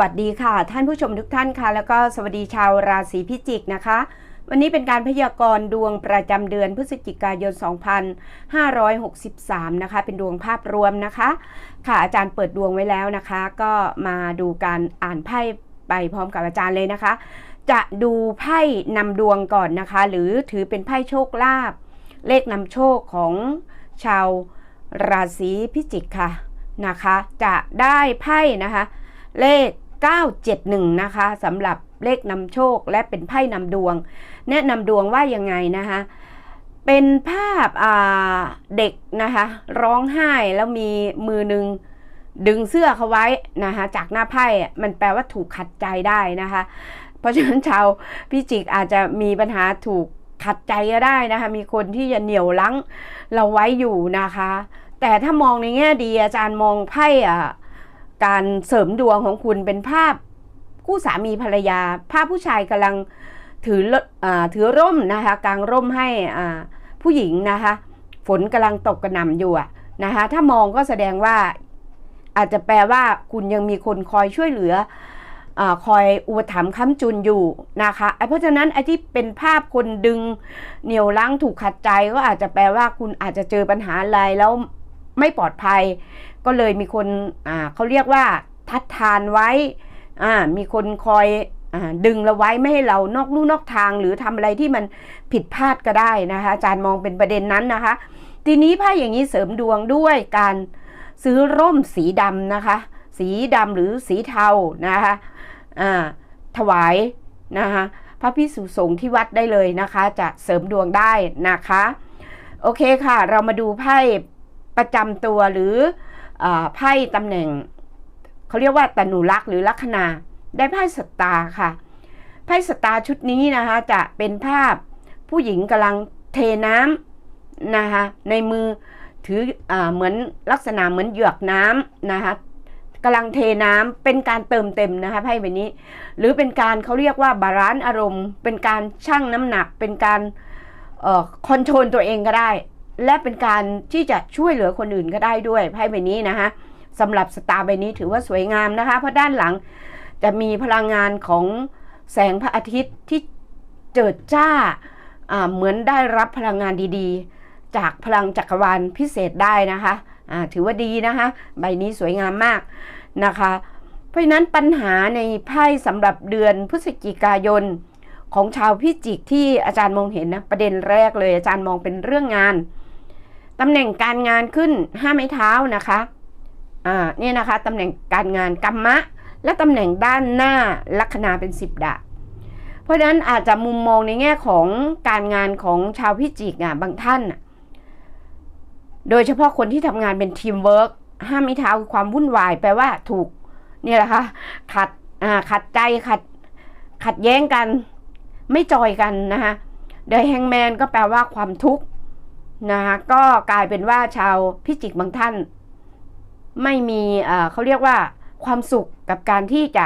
วัสดีค่ะ ท่านผู้ชมทุกท่านค่ะ แล้วก็สวัสดีชาวราศีพิจิกนะคะ วันนี้เป็นการพยากรณ์ดวงประจำเดือนพฤศจิกายน 2563 นะคะ เป็นดวงภาพรวมนะคะ ค่ะอาจารย์เปิดดวงไว้แล้วนะคะ ก็มาดูการอ่านไพ่ไปพร้อมกับอาจารย์เลยนะคะ จะดูไพ่นำดวงก่อนนะคะ หรือถือเป็นไพ่โชคลาภเลขนำโชคของชาวราศีพิจิกค่ะนะคะ จะได้ไพ่นะคะ เลข 971 นะคะสำหรับเลขนำโชคและเป็นไพ่นำดวง แนะนำดวงว่ายังไงนะคะเป็นภาพเด็กนะคะร้องไห้แล้วมีมือหนึ่งดึงเสื้อเขาไว้นะคะจากหน้าไพ่มันแปลว่าถูกขัดใจได้นะคะ เพราะฉะนั้นชาวพิจิกอาจจะมีปัญหาถูกขัดใจก็ได้นะคะ มีคนที่จะเหนี่ยวลังเราไว้อยู่นะคะ แต่ถ้ามองในแง่ดีอาจารย์มองไพ่อะ การเสริมดวงของคุณเป็นภาพคู่สามีภรรยา ภาพผู้ชายกำลังถือถือร่มนะคะกลางร่มให้ผู้หญิงนะคะ ฝนกำลังตกกระหน่ำอยู่นะคะถ้ามองก็แสดงว่าอาจจะแปลว่าคุณยังมีคนคอยช่วยเหลืออคอยอุปถัมภ์ค้ำจุนอยู่นะคะเพราะฉะนั้นไอ้ที่เป็นภาพคนดึงเหนียวลังถูกขัดใจก็อาจจะแปลว่าคุณอาจจะเจอปัญหาอะไรแล้วไม่ปลอดภัย ก็เลยมีคนอ่าเขาเรียกว่าทัดทานไว้อ่ามีคนคอยอ่าดึงเราไว้ไม่ให้เรานอกลู่นอกทางหรือทำอะไรที่มันผิดพลาดก็ได้นะคะอาจารย์มองเป็นประเด็นนั้นนะคะ ทีนี้ไพ่อย่างนี้เสริมดวงด้วยการซื้อร่มสีดำนะคะ สีดำหรือสีเทานะคะอ่าถวายนะคะพระพิสุสงฆ์ที่วัดได้เลยนะคะ จะเสริมดวงได้นะคะ โอเคค่ะ เรามาดูไพ่ประจำตัวหรือ ไพ่ตำแหน่งเขาเรียกว่าตนุรักษ์หรือลัคนา ได้ไพ่สตาร์ค่ะ ไพ่สตาร์ชุดนี้นะคะ จะเป็นภาพผู้หญิงกำลังเทน้ำนะคะในมือถืออเหมือนลักษณะเหมือนเหยือกน้ำนะคะกำลังเทน้ำเป็นการเติมเต็มนะคะไพ่ใบนี้ หรือเป็นการเขาเรียกว่าบาลานซ์อารมณ์ เป็นการชั่งน้ำหนัก เป็นการคอนโทรลตัวเองก็ได้ และเป็นการที่จะช่วยเหลือคนอื่นก็ได้ด้วยไพ่ใบนี้นะคะสำหรับสตาร์ใบนี้ถือว่าสวยงามนะคะ เพราะด้านหลังจะมีพลังงานของแสงพระอาทิตย์ที่เจิดจ้าเหมือนได้รับพลังงานดีๆ จากพลังจักรวาลพิเศษได้นะคะะถือว่าดีนะคะ ใบนี้สวยงามมากนะคะ เพราะฉะนั้นปัญหาในไพ่สำหรับเดือนพฤศจิกายนของชาวพิจิกที่อาจารย์มองเห็นนะประเด็นแรกเลยอาจารย์มองเป็นเรื่องงาน ตำแหน่งการงานขึ้นห้าไม้เท้านะคะอ่านี่นะคะตำแหน่งการงานกัมมะ และตำแหน่งด้านหน้าลัคนาเป็นสิบดาบเพราะฉะนั้นอาจจะมุมมองในแง่ของการงานของชาวพิจิกอะบางท่าน โดยเฉพาะคนที่ทำงานเป็นทีมเวิร์กห้ามไม้เท้าคือความวุ่นวายแปลว่าถูกนี่แหละค่ะขัดอ่าขัดใจขัดขัดแย้งกัน ไม่จอยกันนะคะเดยแฮงแมนก็แปลว่าความทุกข์ นะคะก็กลายเป็นว่าชาวพิจิกบางท่าน ไม่มีเขาเรียกว่าความสุขกับการที่จะ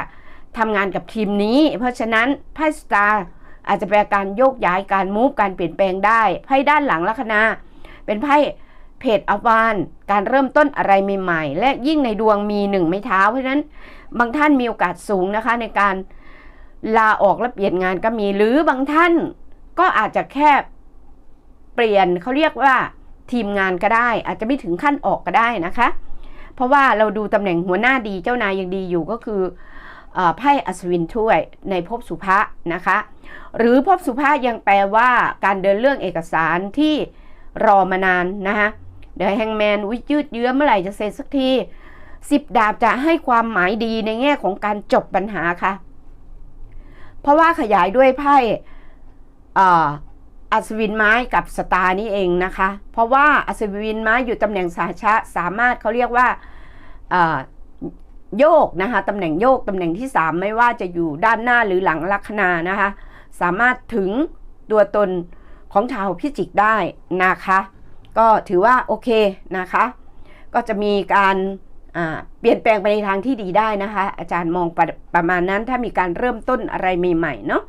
ทำงานกับทีมนี้ เพราะฉะนั้นไพ่สตาร์อาจจะเป็นการโยกย้ายการมูฟการเปลี่ยนแปลงได้ไพ่ด้านหลังลัคนาเป็นไพ่เพจอวานการเริ่มต้นอะไรใหม่ๆ และยิ่งในดวงมีหนึ่งไม้เท้า เพราะฉะนั้นบางท่านมีโอกาสสูงนะคะ ในการลาออกและเปลี่ยนงานก็มีหรือบางท่านก็อาจจะแค่ เปลี่ยนเขาเรียกว่าทีมงานก็ได้ อาจจะไม่ถึงขั้นออกก็ได้นะคะ เพราะว่าเราดูตำแหน่งหัวหน้าดีเจ้านายยังดีอยู่ก็คือไพ่อัศวินถ้วยในภพสุภะนะคะ หรือภพสุภะยังแปลว่าการเดินเรื่องเอกสารที่รอมานานนะคะเดี๋ยวแฮงแมนวิยืดเยื้อเมื่อไหร่จะเสร็จสักทีสิบดาบจะให้ความหมายดีในแง่ของการจบปัญหาค่ะ เพราะว่าขยายด้วยไพ่ อัศวินไม้กับสตาร์นี่เองนะคะ เพราะว่าอัศวินไม้อยู่ตำแหน่งสาชะสามารถเขาเรียกว่าโยกนะคะตำแหน่งโยกตำแหน่งที่ 3 ไม่ว่าจะอยู่ด้านหน้าหรือหลังลัคนานะคะ สามารถถึงตัวตนของชาวพิจิกได้นะคะ ก็ถือว่าโอเคนะคะ ก็จะมีการเปลี่ยนแปลงไปในทางที่ดีได้นะคะ อาจารย์มองประประมาณนั้นถ้ามีการเริ่มต้นอะไรใหม่ๆเนาะ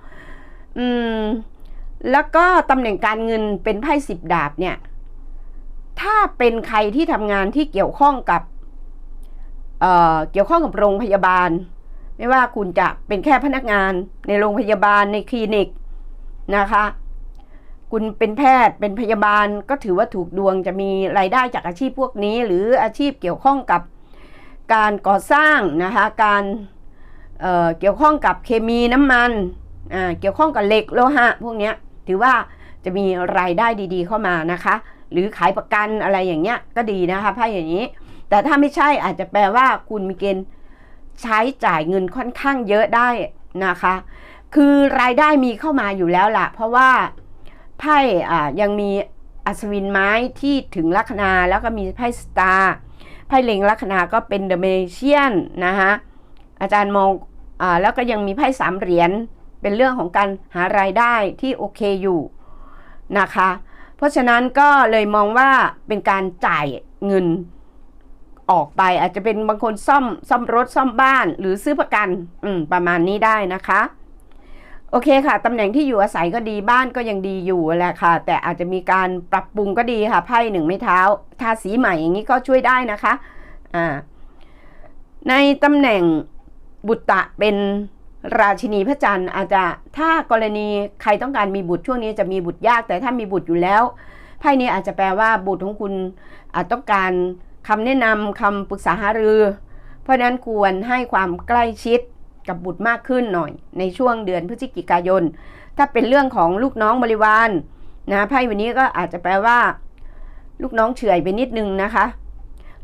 อืม แล้วก็ตำแหน่งการเงินเป็นไพ่สิบดาบเนี่ย ถ้าเป็นใครที่ทำงานที่เกี่ยวข้องกับเเกี่ยวข้องกับโรงพยาบาล ไม่ว่าคุณจะเป็นแค่พนักงานในโรงพยาบาลในคลินิกนะคะ คุณเป็นแพทย์เป็นพยาบาลก็ถือว่าถูกดวงจะมีรายได้จากอาชีพพวกนี้ หรืออาชีพเกี่ยวข้องกับการก่อสร้างนะคะการเอ่อเกี่ยวข้องกับเคมีน้ำมันอ่าเกี่ยวข้องกับเหล็กโลหะพวกเนี้ย ถือว่าจะมีรายได้ดีๆเข้ามานะคะ หรือขายประกันอะไรอย่างเงี้ยก็ดีนะคะไพ่อย่างนี้ แต่ถ้าไม่ใช่อาจจะแปลว่าคุณมีเกณฑ์ใช้จ่ายเงินค่อนข้างเยอะได้นะคะ คือรายได้มีเข้ามาอยู่แล้วล่ะ เพราะว่าไพ่อ่ายังมีอัศวินไม้ที่ถึงลัคนาแล้วก็มีไพ่สตาร์ไพ่เล็งลัคนาก็เป็นเดอะเมเชียนนะคะอาจารย์มองอาแล้วก็ยังมีไพ่สามเหรียญ เป็นเรื่องของการหารายได้ที่โอเคอยู่นะคะ เพราะฉะนั้นก็เลยมองว่าเป็นการจ่ายเงินออกไป อาจจะเป็นบางคนซ่อมซ่อมรถซ่อมบ้านหรือซื้อประกันอืประมาณนี้ได้นะคะโอเคค่ะ ตำแหน่งที่อยู่อาศัยก็ดีบ้านก็ยังดีอยู่แหละค่ะ แต่อาจจะมีการปรับปรุงก็ดีค่ะไพ่หนึ่งไม้เท้า ทาสีใหม่อย่างนี้ก็ช่วยได้นะคะอ่าในตำแหน่งบุตตะเป็น ราชินีพระจันทร์อาจจะถ้ากรณีใครต้องการมีบุตรช่วงนี้จะมีบุตรยาก แต่ถ้ามีบุตรอยู่แล้วไพ่นี้อาจจะแปลว่าบุตรของคุณอาจต้องการคำแนะนำคำปรึกษาหารือ เพราะฉะนั้นควรให้ความใกล้ชิดกับบุตรมากขึ้นหน่อย ในช่วงเดือนพฤศจิกายน ถ้าเป็นเรื่องของลูกน้องบริวารนะไพ่วันนี้ก็อาจจะแปลว่า ลูกน้องเฉื่อยไปนิดนึงนะคะ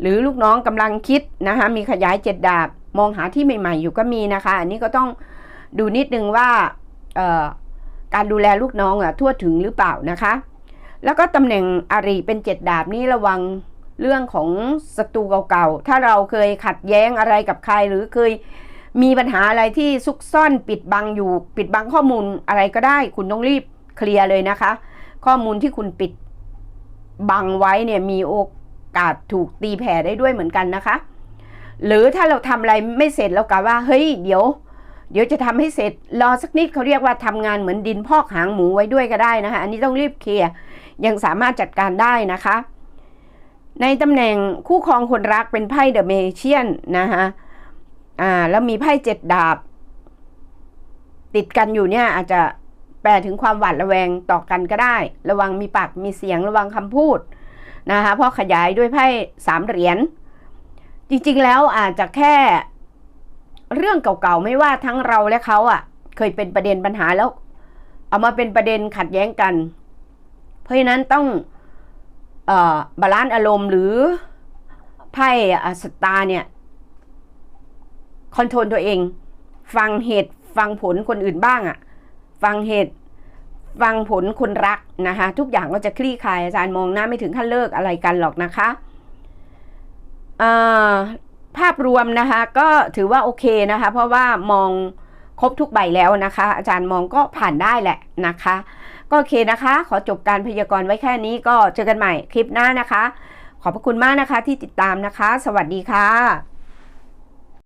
หรือลูกน้องกำลังคิดนะคะมีขยายเจ็ดดาบมองหาที่ใหม่ ๆ อยู่ก็มีนะคะ อันนี้ก็ต้อง ดูนิดนึงว่าการดูแลลูกน้องอะทั่วถึงหรือเปล่านะคะ แล้วก็ตำแหน่งอาริเป็นเจ็ดดาบนี่ระวังเรื่องของศัตรูเก่าๆ ถ้าเราเคยขัดแย้งอะไรกับใครหรือเคยมีปัญหาอะไรที่ซุกซ่อนปิดบังอยู่ ปิดบังข้อมูลอะไรก็ได้ คุณต้องรีบเคลียร์เลยนะคะ ข้อมูลที่คุณปิดบังไว้เนี่ยมีโอกาสถูกตีแผ่ได้ด้วยเหมือนกันนะคะ หรือถ้าเราทำอะไรไม่เสร็จเรากะว่าเฮ้ยเดี๋ยว เดี๋ยวจะทำให้เสร็จรอสักนิดเขาเรียกว่าทำงานเหมือนดินพอกหางหมูไว้ด้วยก็ได้นะคะ อันนี้ต้องรีบเคลียร์ยังสามารถจัดการได้นะคะ ในตำแหน่งคู่ครองคนรักเป็นไพ่เดอะเมเชียนนะคะอ่าแล้วมีไพ่เจ็ดดาบ ติดกันอยู่เนี่ยอาจจะแปลถึงความหวาดระแวงต่อกันก็ได้ ระวังมีปากมีเสียงระวังคำพูดนะคะเพราะขยายด้วยไพ่สามเหรียญจริงๆแล้วอาจจะแค่ เรื่องเก่าๆไม่ว่าทั้งเราและเขาอะ เคยเป็นประเด็นปัญหาแล้ว เอามาเป็นประเด็นขัดแย้งกัน เพราะฉะนั้นต้องอบาลานซ์อารมณ์หรือไพ่อสตาเนี่ยคอนโทรลตัวเอง ฟังเหตุฟังผลคนอื่นบ้างอะ ฟังเหตุฟังผลคนรักนะคะ ทุกอย่างก็จะคลี่คลายอาจารย์มองหน้าไม่ถึงขั้นเลิกอะไรกันหรอกนะคะอ่า ภาพรวมนะคะก็ถือว่าโอเคนะคะ เพราะว่ามองครบทุกใบแล้วนะคะ อาจารย์มองก็ผ่านได้แหละนะคะ ก็โอเคนะคะ ขอจบการพยากรณ์ไว้แค่นี้ก็เจอกันใหม่คลิปหน้านะคะ ขอบพระคุณมากนะคะที่ติดตามนะคะ สวัสดีค่ะ